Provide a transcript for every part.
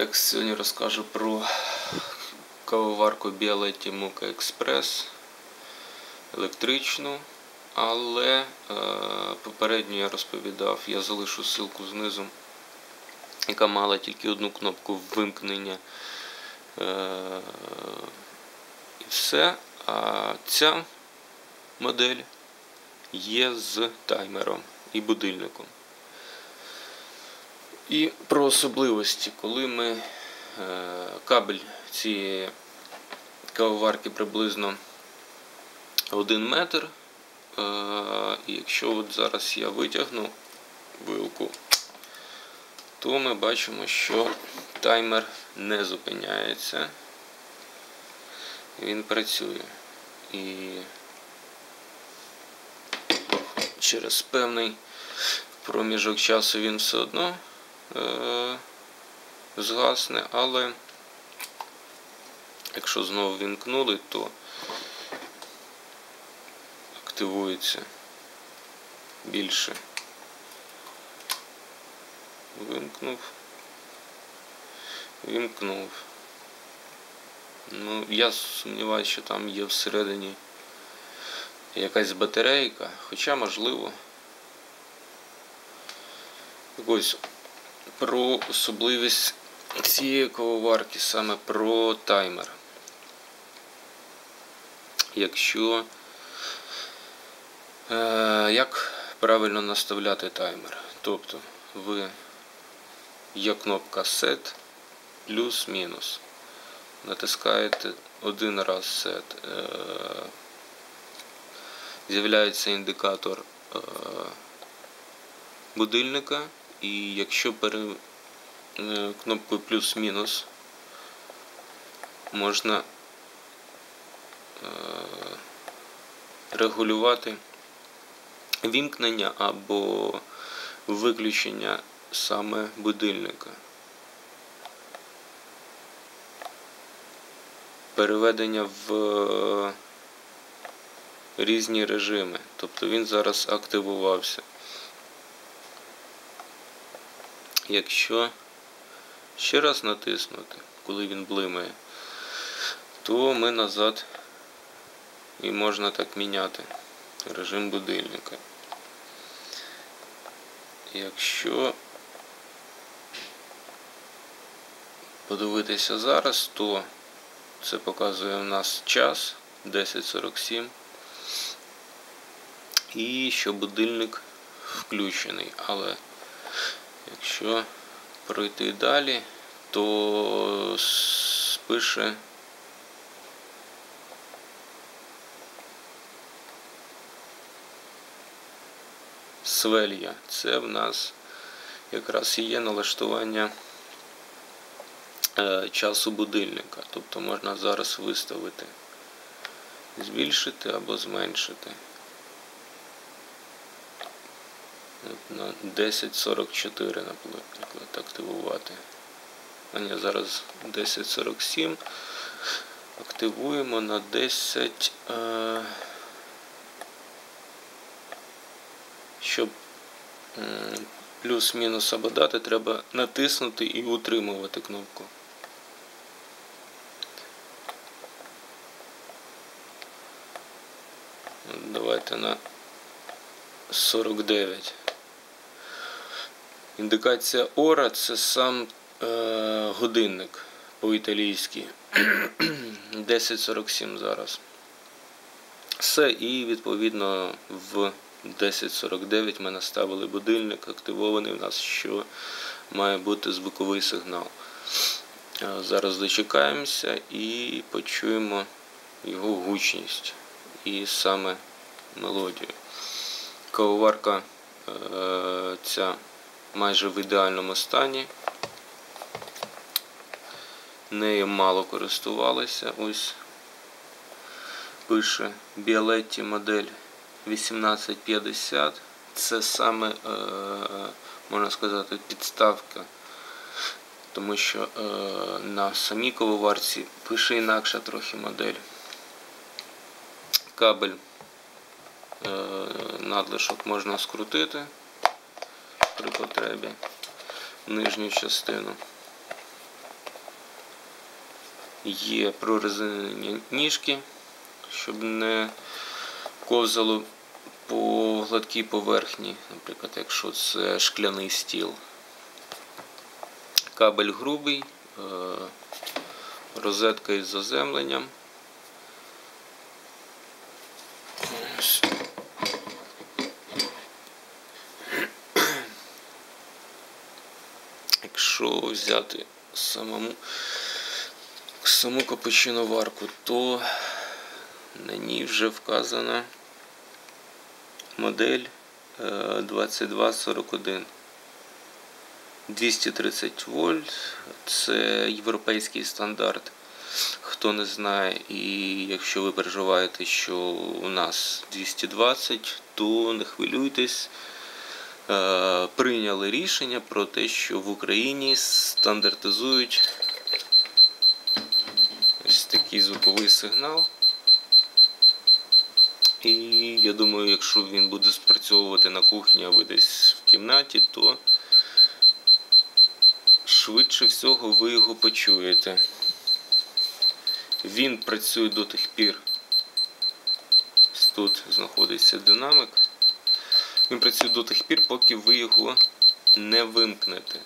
Так, сьогодні розкажу про кавоварку Біалетті Мука Експрес електричну, але е, попередньо я розповідав, я залишу ссылку знизу, яка мала тільки одну кнопку вимкнення е, і все. А ця модель є з таймером і будильником. І про особливості, коли ми е, кабель цієї кавоварки приблизно 1 метр. Е, і якщо от зараз я витягну вилку, то ми бачимо, що таймер не зупиняється. Він працює. І через певний проміжок часу він все одно згасне, але якщо знову вімкнули, то активується більше. Вимкнув, вімкнув. Ну, я сумніваюся, що там є всередині якась батарейка, хоча можливо. Ось про особливість цієї кавоварки, саме про таймер. Якщо е, як правильно наставляти таймер? Тобто ви є кнопка Set плюс-мінус. Натискаєте один раз Set. Е, З'являється індикатор е, будильника, і якщо пере е, кнопкою плюс-мінус можна е, регулювати вімкнення або виключення саме будильника. Переведення в різні режими. Тобто він зараз активувався. Якщо ще раз натиснути, коли він блимає, то ми назад і можна так міняти режим будильника. Якщо подивитися зараз, то це показує у нас час 10.47 і що будильник включений. Але якщо пройти далі, то спише свелья. Це в нас якраз і є налаштування е, часу будильника. Тобто можна зараз виставити, збільшити або зменшити. На 10.44, наприклад, активувати. А ні, зараз 10.47. Активуємо на 10. Е, щоб плюс-мінус або дати, треба натиснути і утримувати кнопку. Давайте на 49. Індикація ора це сам е, годинник по-італійськи. 10.47 зараз. Все, і відповідно в 10.49 ми наставили будильник, активований у нас, що має бути звуковий сигнал. Е, зараз дочекаємося і почуємо його гучність і саме мелодію. Кавоварка е, ця майже в ідеальному стані. Нею мало користувалися. Ось пише Біалетті модель 1850. Це саме, е, можна сказати, підставка, тому що е, на самій кавоварці пише інакша трохи модель. Кабель е, надлишок можна скрутити при потребі нижню частину. Є прорезинені ніжки, щоб не ковзало по гладкій поверхні, наприклад, якщо це шкляний стіл. Кабель грубий, е, розетка із заземленням. Якщо взяти самому саму капучиноварку, то на ній вже вказана модель е, 2241. 230 вольт, це європейський стандарт. Хто не знає, і якщо ви переживаєте, що у нас 220, то не хвилюйтесь. Е, Прийняли рішення про те, що в Україні стандартизують ось такий звуковий сигнал. І я думаю, якщо він буде спрацьовувати на кухні, а ви десь в кімнаті, то швидше всього ви його почуєте. Він працює до тих пір. Тут знаходиться динамик. Він працює до тих пір, поки ви його не вимкнете.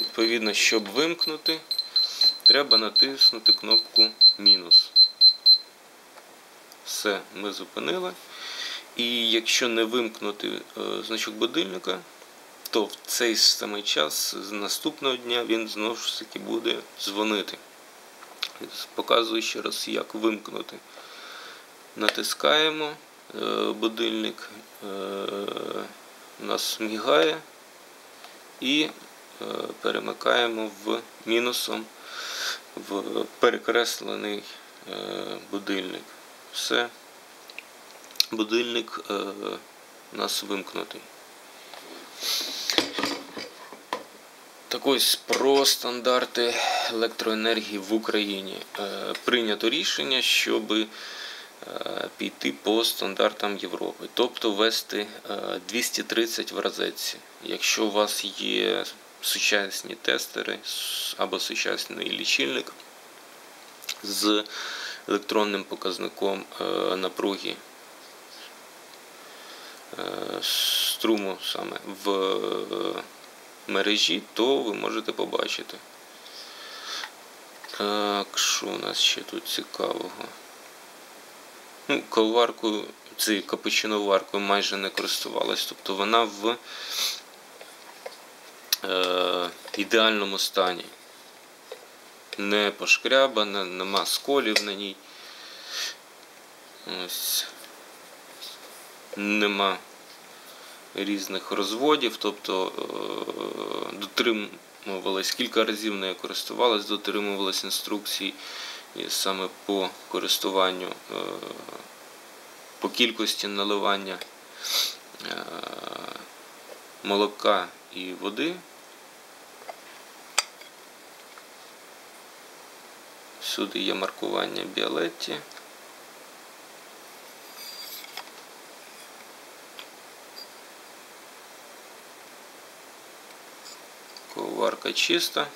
Відповідно, щоб вимкнути, треба натиснути кнопку мінус. Все, ми зупинили. І якщо не вимкнути е, значок будильника, то в цей самий час з наступного дня він знову ж таки буде дзвонити. Показую ще раз, як вимкнути. Натискаємо будильник, е, у нас мігає і е, перемикаємо в мінусом в перекреслений е, будильник. Все, будильник е, у нас вимкнутий. Так ось про стандарти електроенергії в Україні. Е, Прийнято рішення, щоб е, піти по стандартам Європи, тобто ввести е, 230 в розетці. Якщо у вас є сучасні тестери або сучасний лічильник з електронним показником е, напруги е, струму саме в е, мережі, то ви можете побачити. Так, що у нас ще тут цікавого? Ну, кавоваркою, цією капучиноваркою майже не користувалась, тобто вона в е, ідеальному стані. Не пошкрябана, нема сколів на ній. Ось. Нема різних розводів, тобто е, дотримувалась кілька разів нею користувалась, дотримувалась інструкцій і саме по користуванню, е, по кількості наливання е, молока і води. Всюди є маркування Біолетті. Коварка чиста.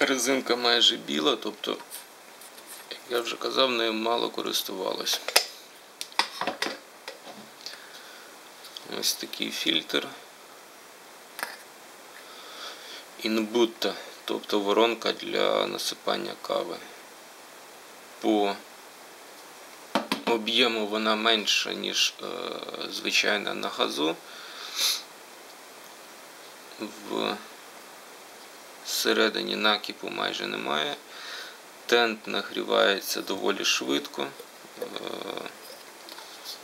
Резинка майже біла, тобто, як я вже казав, нею мало користувалось. Ось такий фільтр. Інбутта, тобто воронка для насипання кави. По об'єму вона менша, ніж е, звичайна на газу. В Всередині накипу майже немає. Тент нагрівається доволі швидко е,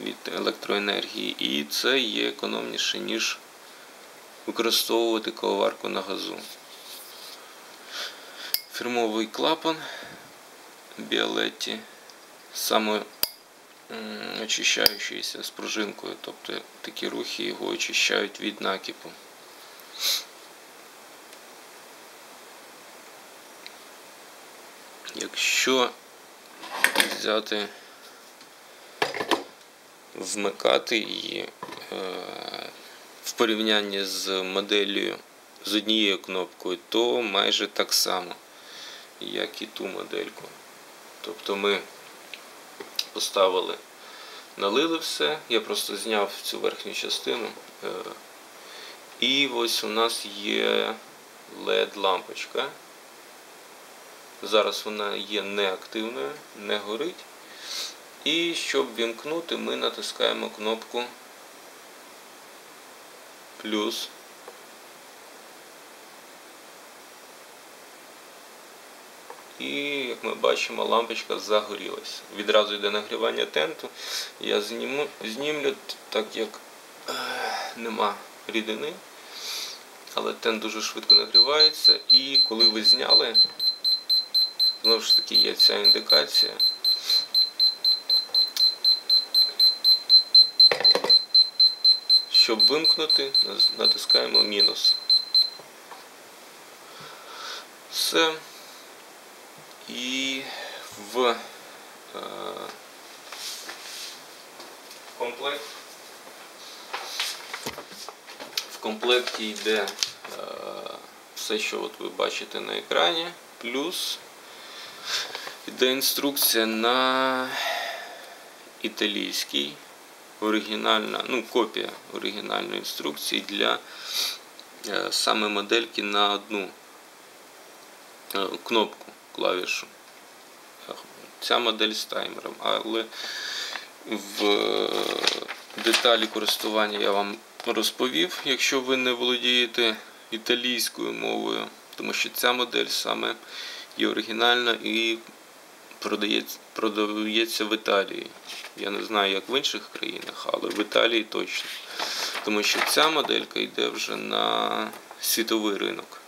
від електроенергії, і це є економніше, ніж використовувати кавоварку на газу. Фірмовий клапан Біолетті. Саме очищаючийся з пружинкою, тобто такі рухи його очищають від накипу. Якщо взяти, вмикати її е, в порівнянні з моделлю з однією кнопкою, то майже так само, як і ту модельку. Тобто ми поставили, налили все, я просто зняв цю верхню частину. е, І ось у нас є LED-лампочка. Зараз вона є неактивною, не горить. І щоб вімкнути, ми натискаємо кнопку плюс. І, як ми бачимо, лампочка загорілась. Відразу йде нагрівання тенту. Я зніму, знімлю, так як е, нема рідини. Але тент дуже швидко нагрівається. І коли ви зняли, знову ж таки є ця індикація. Щоб вимкнути, натискаємо мінус. Все. І в е, комплект в комплекті йде е, все, що от ви бачите на екрані, плюс йде інструкція на італійській, оригінальна, ну, копія оригінальної інструкції для е, саме модельки на одну е, кнопку клавішу. Ця модель з таймером, але в деталі користування я вам розповів, якщо ви не володієте італійською мовою, тому що ця модель саме є оригінальна і продається, продається в Італії. Я не знаю, як в інших країнах, але в Італії точно. Тому що ця моделька йде вже на світовий ринок.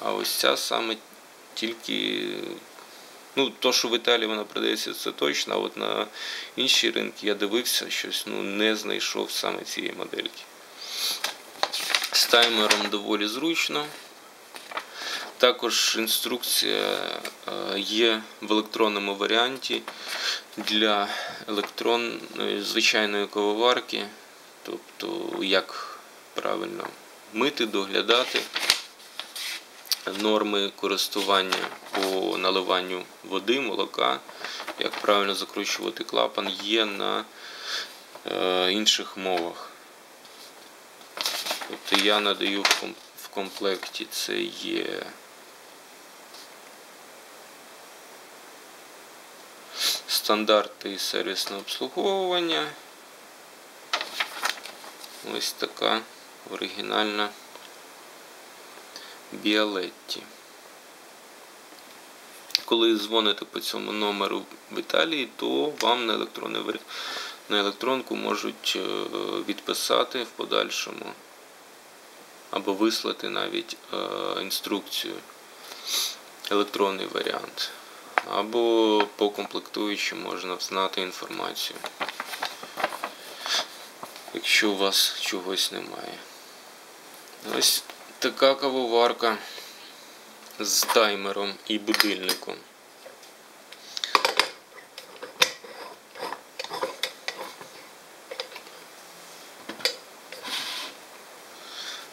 А ось ця саме тільки. Ну, то, що в Італії вона продається, це точно, а от на інші ринки я дивився щось, ну, не знайшов саме цієї модельки. З таймером доволі зручно. Також інструкція є в електронному варіанті для електронної звичайної кавоварки, тобто як правильно мити, доглядати норми користування по наливанню води, молока, як правильно закручувати клапан, є на е, інших мовах. Тобто я надаю в комплекті це є стандарти і сервісне обслуговування. Ось така оригінальна. Біалетті. Коли дзвоните по цьому номеру в Італії, то вам на на електронку можуть е, відписати в подальшому або вислати навіть е, інструкцію, електронний варіант. Або по комплектуючим можна взнати інформацію, якщо у вас чогось немає. Ось така кавоварка з таймером і будильником.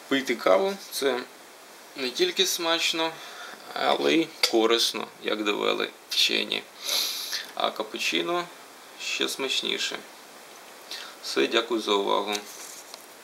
Пити каву це не тільки смачно, але й корисно, як довели вчені. А капучино ще смачніше. Все, дякую за увагу.